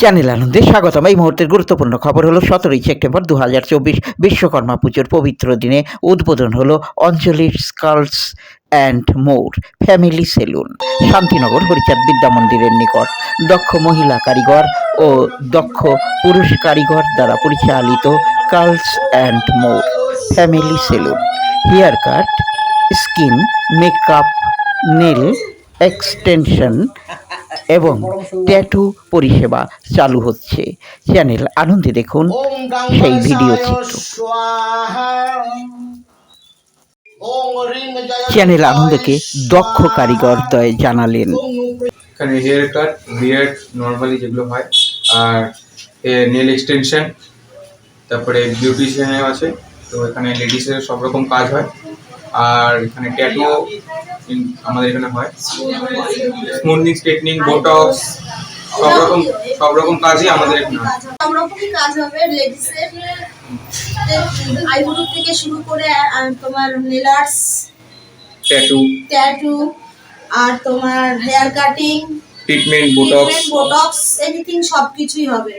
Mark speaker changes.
Speaker 1: Channel আনন্দে স্বাগতম। এই মুহূর্তের গুরুত্বপূর্ণ খবর হলো, সতেরোই সেপ্টেম্বর দু হাজার চব্বিশ বিশ্বকর্মা পুজোর পবিত্র দিনে উদ্বোধন হলো অঞ্জলির curls and more family salon Shantinagar, Harichand Vidya মন্দিরের নিকট। দক্ষ মহিলা কারিগর ও দক্ষ পুরুষ কারিগর দ্বারা পরিচালিত curls and more family salon hair cut, skin, makeup, nail, extension এবং ট্যাটু পরিষেবা চালু হচ্ছে। চ্যানেল আনন্দে দেখুন সেই ভিডিও চিত্র। চ্যানেল আনন্দকে দক্ষ কারিগর দয় জানালেন।
Speaker 2: এখানে হেয়ার কাট বিয়ার্ড নর্মালি যেগুলো হয়, আর নেল এক্সটেনশন তারপরে বিউটিশিয়ানও আছে, তো এখানে লেডিসের সব রকম কাজ হয়। আর এখানে ট্যাটু আমাদের এখানে হয়। স্মুথনিং স্ট্রেটনিং বোটক্স সব রকম সব রকম কাজই আমাদের এখানে
Speaker 3: সব রকমই কাজ হবে লেডিসের আইব্রো থেকে শুরু করে আর তোমার নেলার্স
Speaker 2: ট্যাটু
Speaker 3: ট্যাটু আর তোমার hair cutting
Speaker 2: treatment botox
Speaker 3: botox anything সব কিছুই হবে।